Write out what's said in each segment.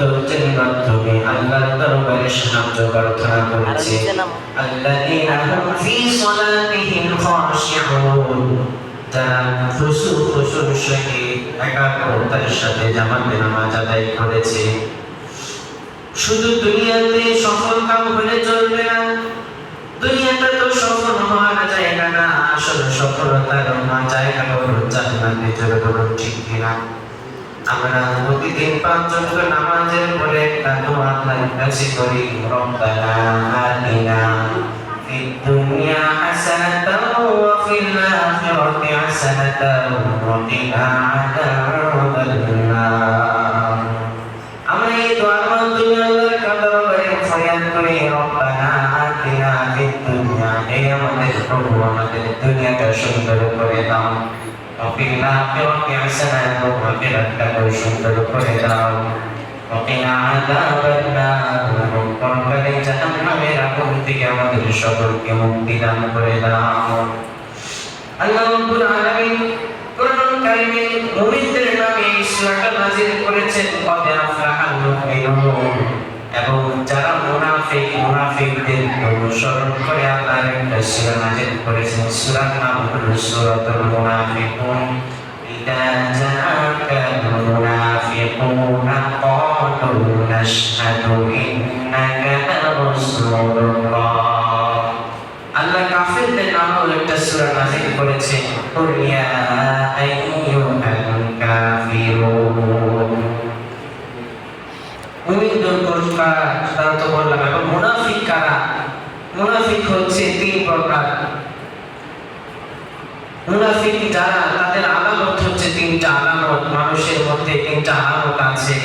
ধৈর্যের মাধ্যমে আল্লাহর দরবারে সাহায্য প্রার্থনা করেছে আল্লাযীনা হুম ফী সালাতিহিম খাশিউন। যারা খুশু খুশুর সহিত একাগ্রতার সাথে জামাতে নামাজ আদায় করেছে। শুধু দুনিয়াতে সফল কাম হলে চলবে না দুনিয়াটা তো সফল হওয়ার জায়গা না আসলে সফলতার জায়গা হলো জান্নাতে চলে ঠিক কিনা। আমরা প্রতিদিন পাঁচ ওয়াক্ত নামাজের পরে একটা দোয়া কাছে করি, রব্বানা দুনিয়া হাসানাতাও ওয়া এই দোয়ার মাধ্যমে আল্লাহর দরবারে ফরিয়াদ আমাদের প্রভু আমাদের দুনিয়াটা সুন্দর করে দাও। وقنا آخرة حسنة وآخرتك সুন্দর করে দাও وقنا عذاب النار পরকালে জাহান্নামের আগুন থেকে আমাদের সকলকে মুক্তি দান করে দাও আল্লাহ রাব্বুল আলামিন কোরআন কারিমে মুমিনদের নামে এই সূরাটা নাযিল করেছেন কদ আফলাহাল মুমিনুন এবং যারা মুনাফিক মুনাফিকদের অনুসরণ করে আল্লাহর একটা সূরা নাযিল করেছেন সূরার নাম হলো সূরাতুল মুনাফিকুন إذا جاءك المنافقون قالوا نشهد إنك لرسول الله আল্লাহ কাফিরদের নামও একটা সূরা নাযিল করেছে কুল ইয়া যারা তাদের আলামত হচ্ছে তিনটা আলামত মানুষের মধ্যে তিনটা আলামত আছে।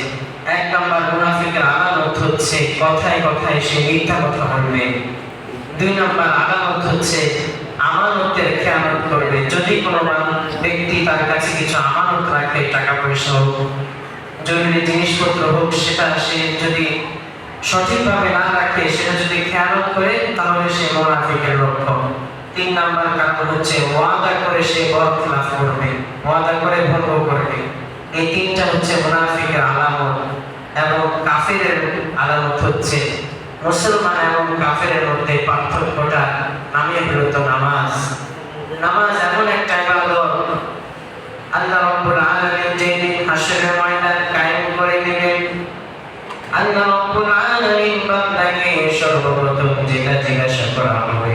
এক নম্বর মুনাফিকের আলামত হচ্ছে, কথায় কথায় সে মিথ্যা কথা বলবে। দুই নম্বর আলামত হচ্ছে, আমানতের খেয়ানত করবে। যদি কোনো ব্যক্তি তার কাছে কিছু আমানত রাখে, টাকা পয়সা হোক, জরুরি জিনিসপত্র হোক, সেটা সে যদি সঠিকভাবে না রাখে, সেটা যদি খেয়ানত করে, তাহলে সে মোনাফিকের লক্ষণ তিন নাম্বার কারণ হচ্ছে, ওয়াদা করে সে বরখলাফ করবে, ওয়াদা করে ভঙ্গ করবে। এই তিনটা হচ্ছে মুনাফিকের আলামত এবং কাফেরের আলামত হচ্ছে, মুসলমান এবং কাফেরের মধ্যে পার্থক্যটা নামে হলো তো নামাজ। নামাজ এমন একটা ইবাদত, আল্লাহ রাব্বুল আলামিন যেদিন হাসরের ময়দান কায়েম করে দিবেন, আল্লাহ রাব্বুল আলামিন বান্দাকে সর্বপ্রথম যেটা জিজ্ঞাসা করা হবে।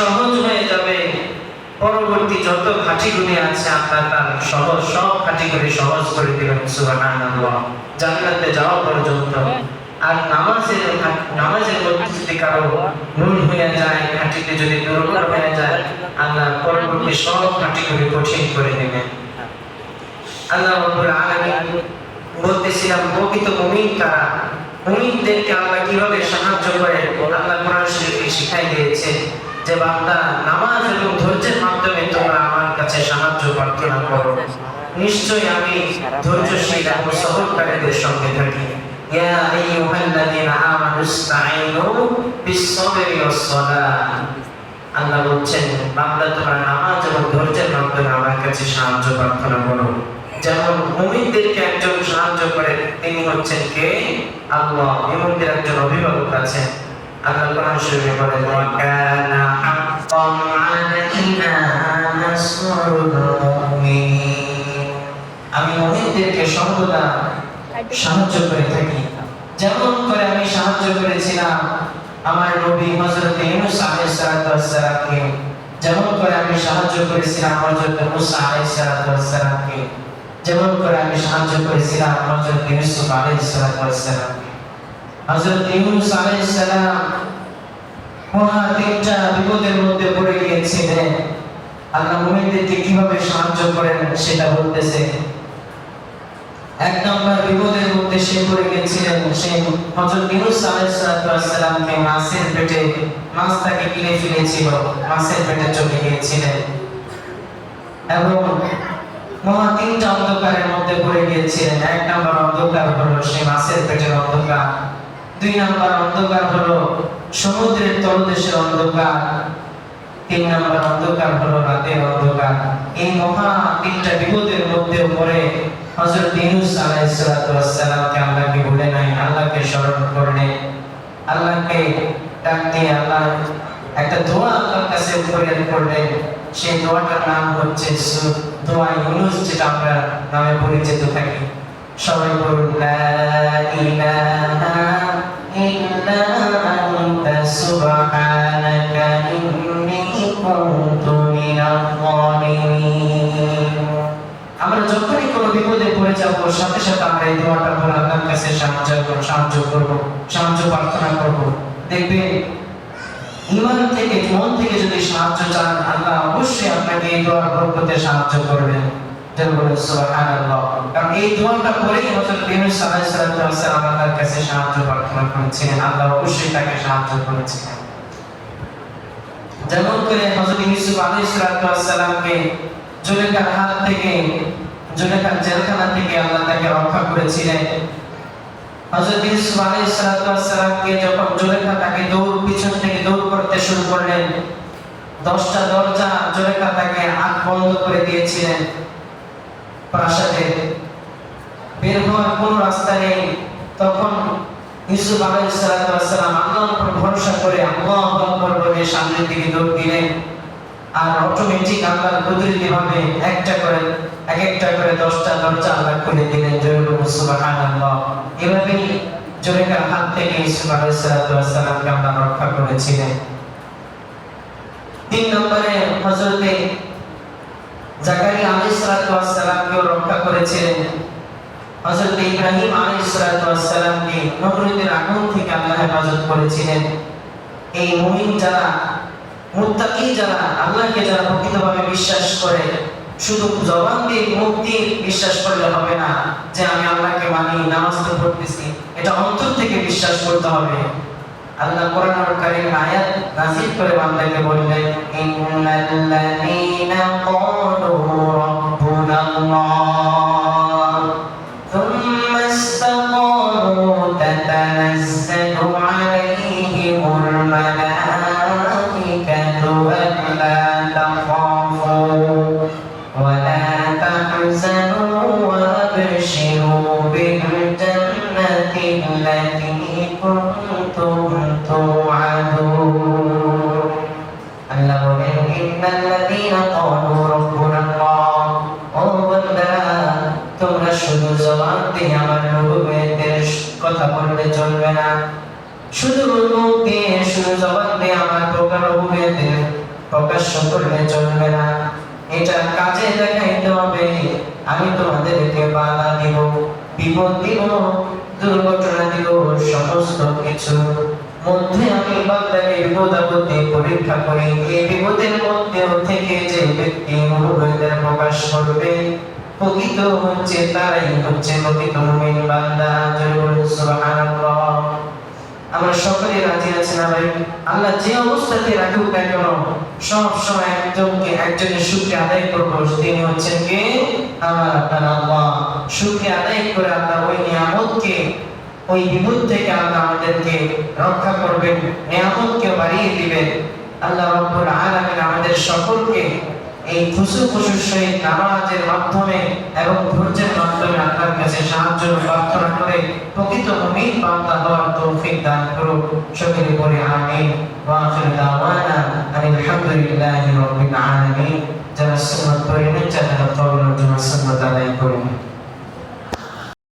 সহজ হয়ে যাবে। পরবর্তী যত খাটিগুলি আছে, আল্লাহ তার সহজ সব খাটিগুলি সহজ করে দিবেন, সুবহানাল্লাহ। জান্নাতে যাওয়া পর্যন্ত আর নামাজের নামাজের মধ্যে কারও ভুল হয়ে যায়, খাটিতে যদি দুর্বল হয়ে যায়, আল্লাহ পরবর্তী সব খাটিগুলি কঠিন করে দিবেন আল্লাহ রাব্বুল আলামিন বলতেছিলাম, প্রকৃত মুমিন মুমিনদেরকে আল্লাহ কীভাবে সাহায্য করে? আল্লাহ কোরআন শিখাই দিয়েছে যে, বান্দা, নামাজ এবং ধৈর্যের মাধ্যমে তোমরা আমার কাছে সাহায্য প্রার্থনা করো। নিশ্চয়ই আমি ধৈর্যশীল এবং সহকারীদের সঙ্গে থাকি। ইয়া আইয়ুহাল্লাযীনা আমানু ইসতাঈনু বিস-সাবরি ওয়াস-সালাহ আল্লাহ বলছেন, বান্দা তোমরা নামাজ এবং ধৈর্যের মাধ্যমে আমার কাছে সাহায্য প্রার্থনা করো। যেমন মুমিনদেরকে একজন সাহায্য করে, তিনি হচ্ছেন কে? আল্লাহ। মুমিনদের একজন অভিভাবক আছেন। আল্লাহ কোরআন শরীফে বলেন ওয়া কানা আলাইনা নাসরুল মুমিনিন। আমি মুমিনদেরকে সর্বদা সাহায্য করে থাকি। যেমন করে আমি সাহায্য করেছিলাম আমার নবী হযরত ইউনূস আলাইহিস সালামকে। যেমন করে আমি সাহায্য করেছিলাম হযরত মুসা আলাইহিস সালামকে। যেমন করে আমি সাহায্য করেছিলাম হযরত ইউসুফ আলাইহিস সালামকে। হযরত ইউনূস আলাইহিস সালাম মহা তিনটা বিপদের মধ্যে পড়ে গিয়েছিলেন। আল্লাহ মুমিনদেরকে কীভাবে সাহায্য করেন সেটা বলতেছে। এক নম্বর বিপদের মধ্যে সে পড়ে গিয়েছিলেন সেই হযরত ইউনূস আলাইহিস সালামকে মাছের পেটে, মাছ তাকে কিনে ফেলেছিল, মাছের পেটে চলে গিয়েছিলেন এবং মহা তিনটা অন্ধকারের মধ্যে পড়ে গিয়েছিলেন। এক নম্বর অন্ধকার হলো সেই মাছের পেটের অন্ধকার। দুই নম্বর অন্ধকার হলো সমুদ্রের তলদেশের অন্ধকার। তিন নম্বর অন্ধকার হলো রাতের অন্ধকার। এই মহা তিনটা বিপদের মধ্যে পড়ে হযরত ইউনূস আলাইহিস সালামকে আল্লাহকে ভুলে নাই, আল্লাহকে স্মরণ করলেন আল্লাহকে ডাক আল্লাহ একটা দোয়া আল্লাহর কাছে ফরিয়াদ করলেন সেই দোয়াটার নাম হচ্ছে দোয়া ইউনূস, যেটা আমরা নামে পরিচিত থাকি। সবাই বলুন আমরা যখনই বিপদে পড়ে যাব, সাথে সাথে আমরা এই দোয়াটা বলে আল্লাহর কাছে সাহায্য সাহায্য করব, সাহায্য প্রার্থনা করব। দেখবেন, ইমান থেকে, মন থেকে যদি সাহায্য চান, আল্লাহ অবশ্যই আপনাকে এই দোয়ার বরকতে সাহায্য করবেন কারণ এই দোয়াটা হযরত আলাইহিস সালাম আল্লাহর কাছে সাহায্য প্রার্থনা করেছিলেন। আল্লাহ অবশ্যই তাকে সাহায্য করেছিলেন। যেমন করে হযরত আলাইহিস হাত থেকে জুলেখার জেলখানা থেকে আল্লাহ তাকে রক্ষা করেছিলেন। হযরত ইউসুফ আলাইহিস সালামকে যখন জুলেখা তাকে দৌড় পিছন থেকে দৌড় করতে শুরু করলেন, দশটা দরজা জুলেখা তাকে আগ বন্ধ করে দিয়েছিলেন প্রাসাদে। বের হওয়ার কোনো রাস্তা নেই। তখন ইউসুফ আলাইহিস আল্লাহর উপর ভরসা করে আল্লাহু আকবার বলে সামনের দিকে দৌড় দিলেন। আর অটোমেটিক আল্লাহর কুদরতি ভাবে একটা করে এক একটা করে দশটা দরজা আল্লাহ খুলে দিলেন জয়ুল সুবহানাল্লাহ। এভাবেই জোরেকার হাত থেকে ইউসুফ আলাইহিস সালামকে আল্লাহ রক্ষা করেছিলেন। তিন নম্বরে হযরতে জাকারিয়া আলাইহিস রক্ষা করেছিলেন। হযরত ইব্রাহিম আলাইহিস সালামকে আগুন থেকে আল্লাহ হেফাজত করেছিলেন। এই মুমিন যারা, মুত্তাকি যারা, আল্লাহকে যারা প্রকৃতভাবে বিশ্বাস করে শুধু জবান দিয়ে মুক্তি বিশ্বাস করলে হবে না যে আমি আল্লাহকে মানি, নামাজ তো পড়তেছি। এটা অন্তর থেকে বিশ্বাস করতে হবে। আল্লাহ কোরআন আর কারীম আয়াত নাযিল করে বান্দাকে বললেন, ইন্নাল্লাযীনা ক্বালু وأبشروا بالجنة التي كنتم توعدون আল্লাহ বলেন ইন্নাল্লাযীনা ক্বালু রাব্বুনাল্লাহ ও বান্দারা তোমরা শুধু জবান দিয়ে আমার রূপের কথা বললে চলবে না শুধু মুখ দিয়ে শুধু জবান দিয়ে আমার প্রকার রূপের প্রকাশ্য করলে চলবে না এটা কাজে দেখাইতে হবে। আমি তোমাদেরকে বাধা দিব, বিপদ দিব, দুর্ঘটনা দিব, সমস্ত কিছু। মধ্যে আমি পরীক্ষা করি। এই বিপদের মধ্যেও থেকে যে ব্যক্তি প্রকাশ করবে, প্রকৃত হচ্ছে তারাই হচ্ছে প্রকৃত মুমিন বান্দা। সুবহানাল্লাহ। আমরা সকলে রাজি আছি না ভাই। আল্লাহ যে অবস্থাতে রাখুক না কেন, সব সময় একজনকে একজনের সুখে আদায় করব। তিনি হচ্ছেন কে? আমার আপনার আল্লাহ। সুখে আদায় করে আল্লাহ ওই নিয়ামতকে, ওই বিপদ থেকে আল্লাহ আমাদেরকে রক্ষা করবেন, নিয়ামতকে বাড়িয়ে দিবেন। আল্লাহ রব্বুল আলামিন আমাদের সকলকে এই খুশু খুশুর সহিত নামাজের মাধ্যমে এবং ধৈর্যের মাধ্যমে আল্লাহর কাছে সাহায্য প্রার্থনা করে প্রকৃত মুমিন বান্দা হওয়ার তৌফিক দান করুক। সকলে বলে আমিন। ওয়া আখির দাওয়ানা আলহামদুলিল্লাহি রাব্বিল আলামিন। যারা সুন্নাত পড়ে নেন, যারা তওবা জন্য সুন্নাত আদায় করুন।